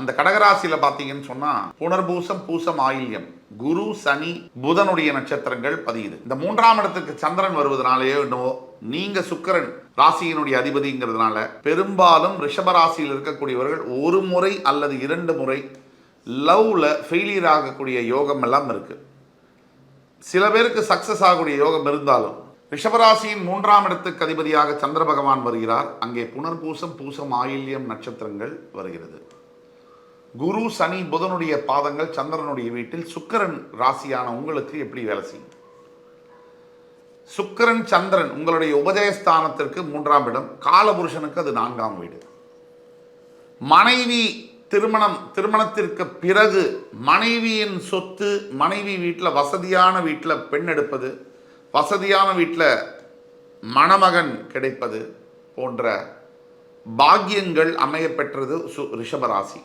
அந்த கடகராசியில் பார்த்தீங்கன்னு சொன்னால் புனர்பூசம் பூசம் ஆயில்யம். குரு சனி புதனுடைய நட்சத்திரங்கள் பதியுது. இந்த மூன்றாம் இடத்துக்கு சந்திரன் வருவதனாலேயோ என்னவோ நீங்க சுக்கரன் ராசியினுடைய அதிபதிங்கிறதுனால பெரும்பாலும் ரிஷபராசியில் இருக்கக்கூடியவர்கள் ஒரு முறை அல்லது இரண்டு முறை லவ்ல ஃபெயிலியர் ஆகக்கூடிய யோகம் எல்லாம் இருக்கு. சில பேருக்கு சக்சஸ் ஆகக்கூடிய யோகம் இருந்தாலும் ரிஷபராசியின் மூன்றாம் இடத்துக்கு அதிபதியாக சந்திர பகவான் வருகிறார். அங்கே புனர்பூசம் பூசம் ஆயில்யம் நட்சத்திரங்கள் வருகிறது. குரு சனி புதனுடைய பாதங்கள் சந்திரனுடைய வீட்டில் சுக்கிரன் ராசியான உங்களுக்கு எப்படி வேலை செய்யும்? சுக்கிரன் சந்திரன் உங்களுடைய உபஜயஸ்தானத்திற்கு மூன்றாம் இடம். காலபுருஷனுக்கு அது நான்காம் வீடு. மனைவி திருமணம் திருமணத்திற்கு பிறகு மனைவியின் சொத்து மனைவி வீட்டில் வசதியான வீட்டில் பெண் எடுப்பது வசதியான வீட்டில் மணமகன் கிடைப்பது போன்ற பாக்கியங்கள் அமையப்பெற்றது சு ரிஷபராசி